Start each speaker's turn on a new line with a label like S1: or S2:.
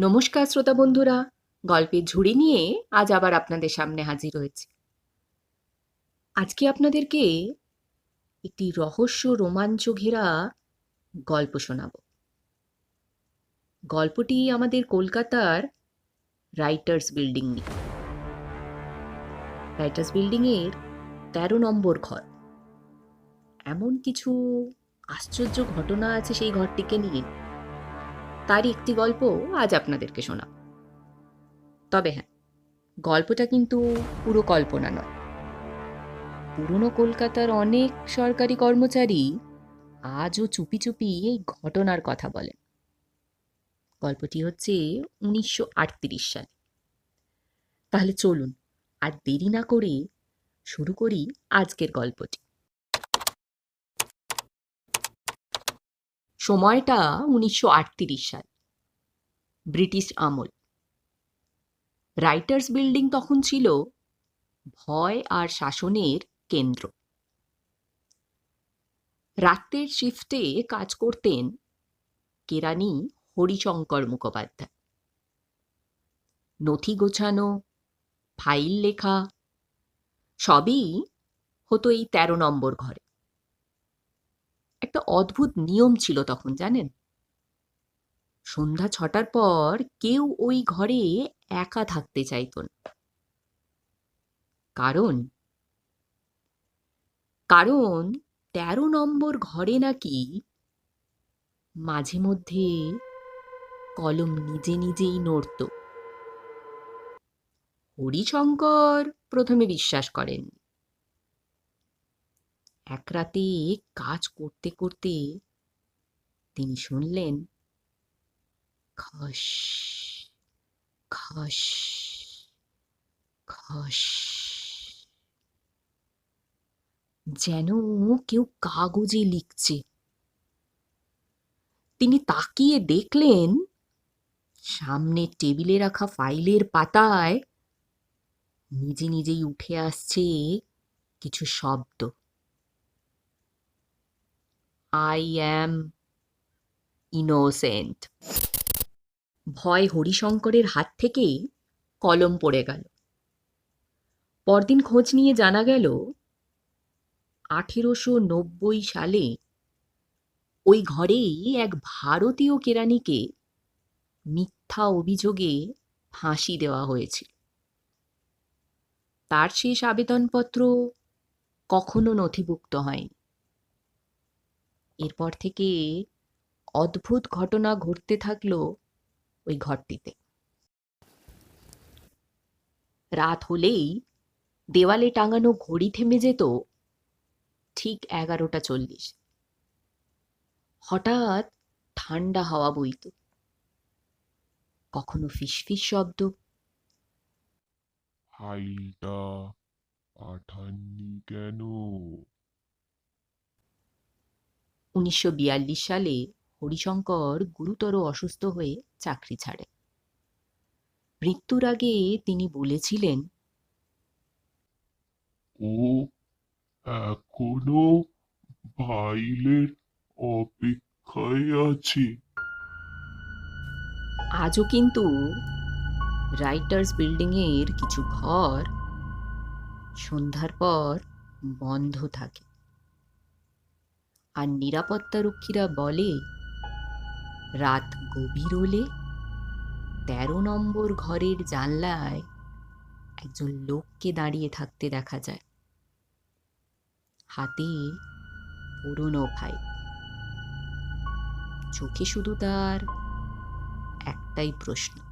S1: নমস্কার, শ্রোতা বন্ধুরা। গল্পের ঝুড়ি নিয়ে আজ আবার আপনাদের সামনে হাজির হয়েছে। আজকে আপনাদেরকে একটি রহস্য রোমাঞ্চ ঘেরা গল্প শোনাব। গল্পটি আমাদের কলকাতার রাইটার্স বিল্ডিং নিয়ে। রাইটার্স বিল্ডিংয়ের তেরো নম্বর ঘর। এমন কিছু আশ্চর্য ঘটনা আছে সেই ঘরটিকে নিয়ে। তারই একটি গল্প আজ আপনাদেরকে শোনা তবে হ্যাঁ গল্পটা কিন্তু পুরো কল্পনা নয়। পুরনো কলকাতার অনেক সরকারি কর্মচারী আজও চুপি চুপি এই ঘটনার কথা বলেন। গল্পটি হচ্ছে উনিশশো সালে। তাহলে চলুন আর দেরি না করে শুরু করি আজকের গল্পটি। সময়টা উনিশশো আটত্রিশ সাল। ব্রিটিশ আমল। রাইটার্স বিল্ডিং তখন ছিল ভয় আর শাসনের কেন্দ্র। রাত্রের শিফটে কাজ করতেন কেরানি হরিশঙ্কর মুখোপাধ্যায়। নথি গোছানো, ফাইল লেখা, সবই হতো এই তেরো নম্বর ঘরে। একটা অদ্ভুত নিয়ম ছিল তখন, জানেন? সন্ধ্যা ছটার পর কেউ ওই ঘরে একা থাকতে চাইত না। কারণ? কারণ তেরো নম্বর ঘরে নাকি মাঝে মধ্যে কলম নিজে নিজেই নড়ত। হরিশঙ্কর প্রথমে বিশ্বাস করেন। এক রাতে কাজ করতে করতে তিনি শুনলেন খস খস খস যেন কেউ কাগজে লিখছে। তিনি তাকিয়ে দেখলেন, সামনে টেবিলে রাখা ফাইলের পাতায় নিজে নিজেই উঠে আসছে কিছু শব্দ। আই অ্যাম ইনোসেন্ট ভয় হরিশঙ্করের হাত থেকে কলম পড়ে গেল। পরদিন খোঁজ নিয়ে জানা গেল, আঠেরোশো নব্বই সালে ওই ঘরেই এক ভারতীয় কেরানিকে মিথ্যা অভিযোগে ফাঁসি দেওয়া হয়েছিল। তার শেষ আবেদনপত্র কখনো নথিভুক্ত হয়নি। এরপর থেকে অদ্ভুত ঘটনা ঘটতে থাকল ওই ঘরটিতে। রাত হলেই দেওয়ালে টাঙানো ঘড়ি থেমে যেত ঠিক এগারোটা চল্লিশ। হঠাৎ ঠান্ডা হাওয়া বইত। কখনো ফিসফিস শব্দ।
S2: ফাইলটা পাঠাননি কেন?
S1: উনিশশো বিয়াল্লিশ সালে হরিশঙ্কর গুরুতর অসুস্থ হয়ে চাকরি ছাড়ে। মৃত্যুর আগে তিনি বলেছিলেন
S2: ও এখনও ফাইলের অপেক্ষায় আছে।
S1: আজও কিন্তু রাইটার্স বিল্ডিংয়ের কিছু ঘর সন্ধ্যার পর বন্ধ থাকে। আর নিরাপত্তা রক্ষীরা বলে রাত গভীর হলে তেরো নম্বর ঘরের জানলায় একজন লোককে দাঁড়িয়ে থাকতে দেখা যায়। হাতে পুরনো ভাই চোখে শুধু তার একটাই প্রশ্ন।